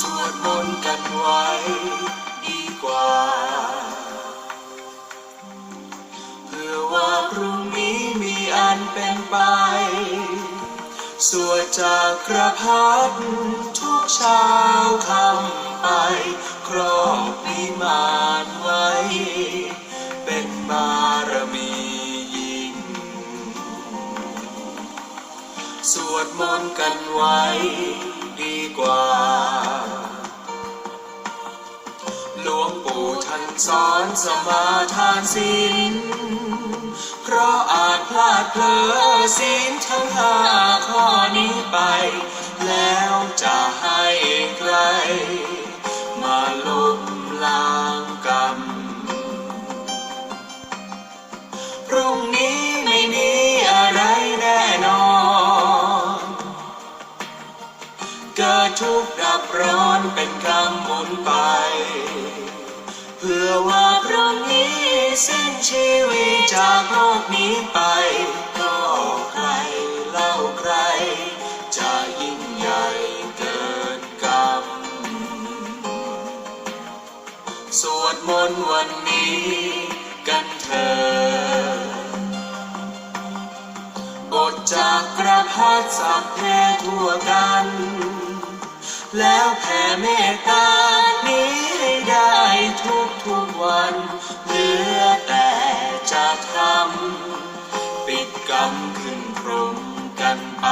สวดมนต์กันไว้ดีกว่า เพื่อว่าพรุ่งนี้มีอันเป็นไป สวดจากกระพัดทุกเช้าคำไปครอบนิมานไว้ เป็นบารมียิ่ง สวดมนต์กันไว้ดีกว่า ปู่ท่านสอนสมาทานศีลเพราะอาจพลาดเผลอศีลทั้งห้าข้อนี้ไป แล้วจะให้ใคร มาลบล้างกรรม พรุ่งนี้ไม่มีอะไรแน่นอน เกิดทุกข์ดับร้อนเป็นกรรมหมุนไป สิ้นชีวิตจากโลกนี้ไป ก็ใครเล่าใคร จะยิ่งใหญ่เกินกรรมสวดมนต์วันนี้กันเถิดบทจากกระพัดสัพเพทั่วกัน แล้วแผ่เมตตานี้ให้ได้ทุกทุกวันำขึ้นตรงกันไป